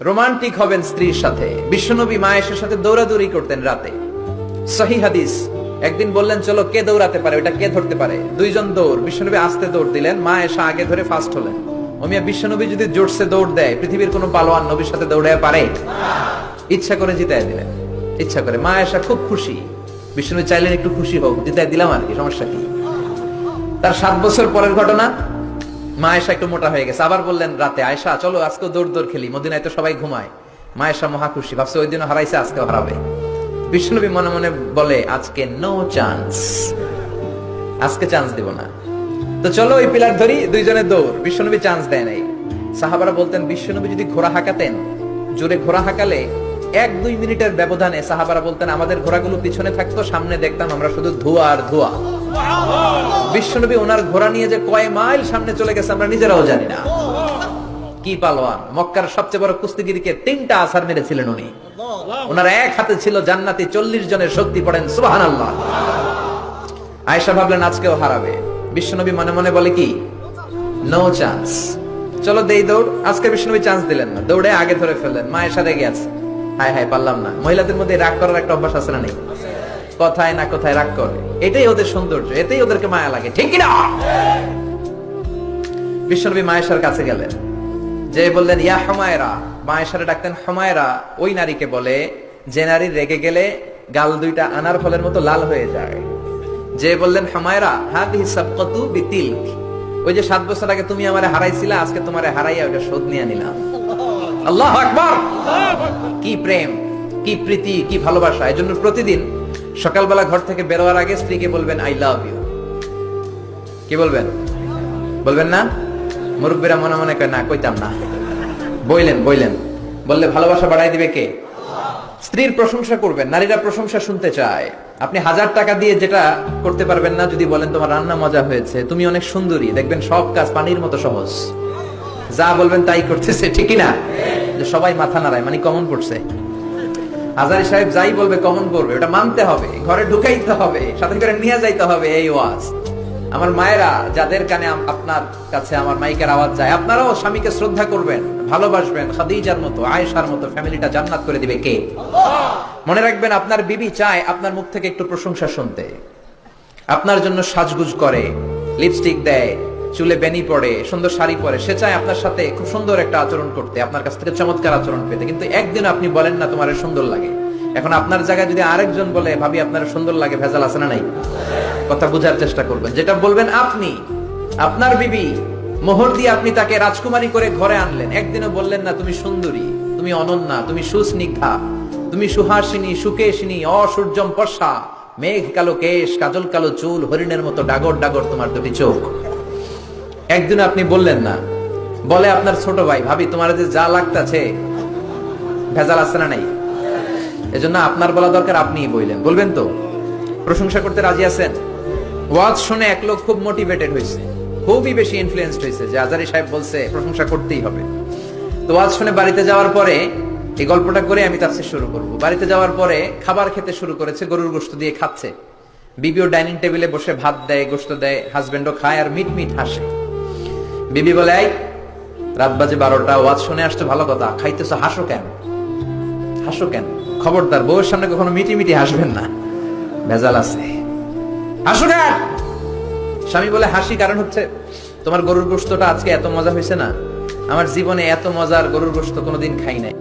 Romantic হবেন স্ত্রীর সাথে। বিশ্বনবী মায়ের সাথে দৌড়াদৌড়ি করতেন রাতে। সহি হাদিস, একদিন বললেন, চলো, কে দৌড়াতে পারে? ওটা কে ধরতে পারে? দুইজন দৌড়, বিশ্বনবী আস্তে দৌড় দিলেন, মা এসে আগে ধরে ফার্স্ট হলেন। অমিয়া, বিশ্বনবী যদি জোরসে দৌড় দেয়, পৃথিবীর কোনো পালোয়ান নবীর সাথে দৌড়ে পারে? ইচ্ছা করে জিতায় দিলেন। ইচ্ছা করে। মা এসা খুব খুশি। বিষ্ণু চাইলেন একটু খুশি হোক, জিতায় দিলাম আর কি, সমস্যা কি? তার সাত বছর পরের ঘটনা মা এসা একটু মোটা হয়ে গেছে। আবার বললেন রাতে আয়সা চলো আজকে দৌড় দৌড় খেলি, মদিনায় তো সবাই ঘুমায়। মা এসা মহা খুশি, ভাবছে ওই দিনও হারাইছে, আজকেও হারাবে। বিষ্ণুবী মনে মনে বলে, আজকে নো চান্স আজকে চান্স দিব না। তো চলো ওই পিলার ধরি, দুইজনে দৌড় বিশ্বনবী চান্স দেয় নাই। সাহাবারা বলতেন বিশ্বনবী যদি ঘোড়া হাঁকাতেন, জোরে ঘোড়া হাঁকালে এক দুই মিনিটের ব্যবধানে সাহাবারা বলতেন, আমাদের ঘোড়াগুলো পিছনে থাকতো, সামনে দেখতাম আমরা শুধু ধোয়া আর ধোয়া। বিশ্বনবী ওনার ঘোড়া নিয়ে যে কয় মাইল সামনে চলে গেছে, আমরা নিজেরাও জানি না। কি পালোয়ান? মক্কার সবচেয়ে বড় কুস্তিগিরিকে তিনটা আসার মেরেছিলেন উনি। ওনার এক হাতে ছিল জান্নাতি, চল্লিশ জনের শক্তি পড়েন সুবাহান আল্লাহ আয়সা ভাবলেন, আজকেও হারাবে। বিশ্বনবী মনে মনে বলে কি? নো চান্স চলো দেই দৌড়। আজকে বিশ্বনবী চান্স দিলেন না। দৌড়ে আগে ধরে ফেললেন। মায়ের সাথে গেছে হায় হায়, পারলাম না। মহিলাদের মধ্যে রাগ করার একটা অভ্যাস আছে না নেই? কথায় না কোথায় রাগ করে। এটাই ওদের সৌন্দর্য, এটাই ওদেরকে মায়া লাগে, ঠিক না বিশ্বনবী মায়েশার কাছে গেলেন। যে বললেন, ইয়া হমায়রা, মায়েশারে ডাকতেন, হমায়রা, ওই নারীকে বলে, যে নারী রেগে গেলে গাল দুইটা আনার ফলের মতো লাল হয়ে যায়। যে বললেন, হমায়রা, হাদিহি সাবকাতু বিতিলক। ওই যে সাত বছর আগে তুমি আমারে হারাইছিলা, আজকে তোমারে হারাইয়া ওটা শোধ নিয়ে নিলাম। আল্লাহ আকবার! কি প্রেম, কি প্রীতি, কি ভালোবাসা এই জন্য প্রতিদিন সকালবেলা ঘর থেকে বেরোয়ার আগে স্ত্রীকে বলবেন আই লাভ ইউ কি বলবেন? বলবেন না? মুরব্বীরা মনে মনে কয়, না, কইতাম না। বইলেন বইলেন। বললে, ভালোবাসা বাড়াই দিবে কে? স্ত্রীর প্রশংসা করবেন, নারীরা প্রশংসা শুনতে চায়। আপনি হাজার টাকা দিয়ে যেটা করতে পারবেন না, যদি বলেন, তোমার রান্না মজা হয়েছে, তুমি অনেক সুন্দরী, দেখবেন সব কাজ পানির মতো সহজ। যা বলবেন তাই করতেছে, ঠিকই না? সবাই মাথা নাড়ায় মানে কমন পড়ছে। হাজারি সাহেব যাই বলবে কমন করবে, ওটা মানতে হবে, ঘরে ঢুকাইতে হবে, সাথে করে নিয়ে যাইতে হবে এই ওয়াজ। আমার মায়েরা, যাদের কানে আপনার কাছে আমার মাইকের আওয়াজ যায়, আপনারাও স্বামীকে শ্রদ্ধা করবেন, ভালোবাসবেন, খাদিজার মতো, আয়েশার মতো ফ্যামিলিটা জান্নাত করে দিবে কে? মনে রাখবেন, আপনার বিবি চায় আপনার মুখ থেকে একটু প্রশংসা শুনতে। আপনার জন্য সাজগুজ করে, লিপস্টিক দেয় চুলে বেনি পড়ে, সুন্দর শাড়ি পরে, সে চায় আপনার সাথে খুব সুন্দর একটা আচরণ করতে, আপনার কাছ থেকে চমৎকার আচরণ পেতে। কিন্তু একদিন আপনি বলেন না তোমার সুন্দর লাগে। এখন আপনার জায়গায় যদি আরেকজন বলে, ভাবি, আপনার সুন্দর লাগে, ভেজাল আছে না নাই? কথা বোঝার চেষ্টা করবেন। যেটা বলবেন আপনি, আপনার বিবি, মোহর দিয়ে আপনি তাকে রাজকুমারী করে ঘরে আনলেন। একদিনও বললেন না, তুমি সুন্দরী, তুমি অনন্যা, তুমি সুস্নিগ্ধা, তুমি সুহাসিনী, সুকেশিনী, অসূর্যম পর্ষা মেঘ কালো কেশ, কাজল কালো চুল, হরিণের মতো ডাগর ডাগর তোমার দুটি চোখ। একদিন আপনি বললেন না। বলে আপনার ছোট ভাই, ভাবি, তোমার যে যা লাগতাছে, ভেজাল আছে না নাই? এজন্য আপনার বলা দরকার, আপনিই বললেন বলবেন তো, প্রশংসা করতে রাজি আছেন? ওয়াজ শুনে এক লোক খুব মোটিভেটেড হয়েছে, খুবই বেশি ইনফ্লুয়েন্সড হয়েছে, যে আজারি সাহেব বলছে, প্রশংসা করতেই হবে। তো ওয়াজ শুনে বাড়িতে যাওয়ার পরে, এই গল্পটা করে আমি তাফসীর শুরু করব। বাড়িতে যাওয়ার পরে খাবার খেতে শুরু করেছে, গরুর গোশত দিয়ে খাচ্ছে। বিবিও ডাইনিং টেবিলে বসে ভাত দেয়, গোশত দেয়, হাজবেন্ডও খায় আর মিট মিট হাসে। বিবি বলে, এই, রাত বাজে বারোটা, ওয়াজ শুনে আসতে ভালো কথা। খাইতেছ, হাসো কেন? হাসো কেন? খবরদার, বউয়ের সামনে কখনো মিটি মিটি হাসবেন না। ভেজাল আছে। হাসো কেন? স্বামী বলে, হাসি কারণ হচ্ছে, তোমার গরুর গোস্তটা আজকে এত মজা হয়েছে না। আমার জীবনে এত মজার গরুর গোস্ত কোনোদিন খাই নাই।